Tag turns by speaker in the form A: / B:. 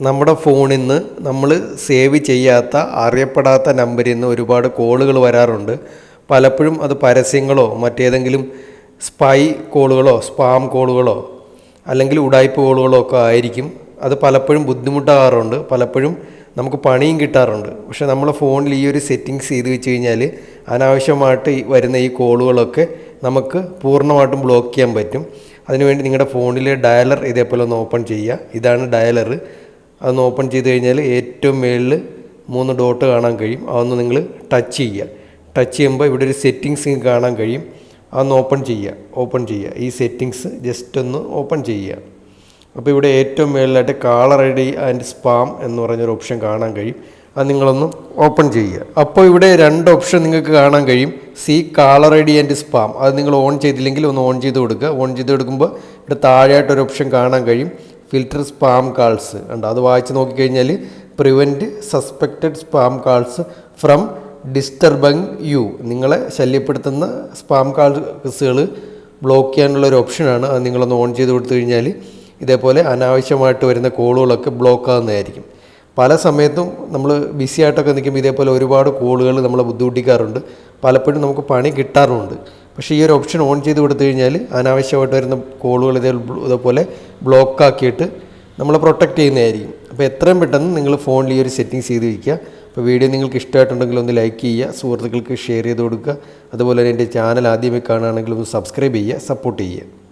A: നമ്മുടെ ഫോണിൽ നിന്ന് നമ്മൾ സേവ് ചെയ്യാത്ത അറിയപ്പെടാത്ത നമ്പറിൽ നിന്ന് ഒരുപാട് കോളുകൾ വരാറുണ്ട്. പലപ്പോഴും അത് പരസ്യങ്ങളോ മറ്റേതെങ്കിലും സ്പൈ കോളുകളോ സ്പാം കോളുകളോ അല്ലെങ്കിൽ ഉടായ്പ കോളുകളോ ഒക്കെ ആയിരിക്കും. അത് പലപ്പോഴും ബുദ്ധിമുട്ടാകാറുണ്ട്. പലപ്പോഴും നമുക്ക് പണിയും കിട്ടാറുണ്ട്. പക്ഷേ നമ്മളെ ഫോണിൽ ഈ ഒരു സെറ്റിങ്സ് ചെയ്ത് വെച്ച് കഴിഞ്ഞാൽ അനാവശ്യമായിട്ട് വരുന്ന ഈ കോളുകളൊക്കെ നമുക്ക് പൂർണമായിട്ടും ബ്ലോക്ക് ചെയ്യാൻ പറ്റും. അതിനുവേണ്ടി നിങ്ങളുടെ ഫോണിലെ ഡയലർ ഇതേപോലെ ഒന്ന് ഓപ്പൺ ചെയ്യുക. ഇതാണ് ഡയലർ അതൊന്ന് ഓപ്പൺ ചെയ്ത് കഴിഞ്ഞാൽ ഏറ്റവും മുകളിൽ മൂന്ന് ഡോട്ട് കാണാൻ കഴിയും. അതൊന്ന് നിങ്ങൾ ടച്ച് ചെയ്യുക. ടച്ച് ചെയ്യുമ്പോൾ ഇവിടെ ഒരു സെറ്റിങ്സ് കാണാൻ കഴിയും. അതൊന്ന് ഓപ്പൺ ചെയ്യുക. ഓപ്പൺ ചെയ്യുക. ഈ സെറ്റിങ്സ് ജസ്റ്റ് ഒന്ന് ഓപ്പൺ ചെയ്യുക. അപ്പോൾ ഇവിടെ ഏറ്റവും മുകളിലായിട്ട് caller I D and spam എന്ന് പറഞ്ഞൊരു ഓപ്ഷൻ കാണാൻ കഴിയും. അത് നിങ്ങളൊന്ന് ഓപ്പൺ ചെയ്യുക. അപ്പോൾ ഇവിടെ രണ്ട് ഓപ്ഷൻ നിങ്ങൾക്ക് കാണാൻ കഴിയും. See caller I D and spam. അത് നിങ്ങൾ ഓൺ ചെയ്തില്ലെങ്കിൽ ഒന്ന് ഓൺ ചെയ്ത് കൊടുക്കുക. ഓൺ ചെയ്ത് കൊടുക്കുമ്പോൾ ഇവിടെ താഴെയായിട്ടൊരു ഓപ്ഷൻ കാണാൻ കഴിയും. ഫിൽറ്റർ സ്പാം കാൾസ് ഉണ്ട് അത് വായിച്ച് നോക്കിക്കഴിഞ്ഞാൽ prevent suspected spam calls from disturbing you നിങ്ങളെ ശല്യപ്പെടുത്തുന്ന സ്പാം കാൾസുകൾ ബ്ലോക്ക് ചെയ്യാനുള്ള ഒരു ഓപ്ഷനാണ് അത് നിങ്ങളൊന്ന് ഓൺ ചെയ്ത് കൊടുത്തു കഴിഞ്ഞാൽ ഇതേപോലെ അനാവശ്യമായിട്ട് വരുന്ന കോളുകളൊക്കെ ബ്ലോക്ക് ആകുന്നതായിരിക്കും പല സമയത്തും നമ്മൾ ബിസി ആയിട്ടൊക്കെ നിൽക്കുമ്പോൾ ഇതേപോലെ ഒരുപാട് കോളുകൾ നമ്മളെ ബുദ്ധിമുട്ടിക്കാറുണ്ട്. പലപ്പോഴും നമുക്ക് പണി കിട്ടാറുമുണ്ട്. പക്ഷേ ഈ ഒരു ഓപ്ഷൻ ഓൺ ചെയ്ത് കൊടുത്തു കഴിഞ്ഞാൽ അനാവശ്യമായിട്ട് വരുന്ന കോളുകൾ ഇതേ ഇതേപോലെ ബ്ലോക്കാക്കിയിട്ട് നമ്മളെ പ്രൊട്ടക്റ്റ് ചെയ്യുന്നതായിരിക്കും. അപ്പോൾ എത്രയും പെട്ടെന്ന് നിങ്ങൾ ഫോണിൽ ഈ ഒരു സെറ്റിങ്സ് ചെയ്ത് വയ്ക്കുക അപ്പോൾ വീഡിയോ നിങ്ങൾക്ക് ഇഷ്ടമായിട്ടുണ്ടെങ്കിൽ ഒന്ന് ലൈക്ക് ചെയ്യുക സുഹൃത്തുക്കൾക്ക് ഷെയർ ചെയ്ത് കൊടുക്കുക. അതുപോലെ തന്നെ എന്റെ ചാനൽ ആദ്യമേ കാണുകയാണെങ്കിൽ ഒന്ന് സബ്സ്ക്രൈബ് ചെയ്യുക സപ്പോർട്ട് ചെയ്യുക.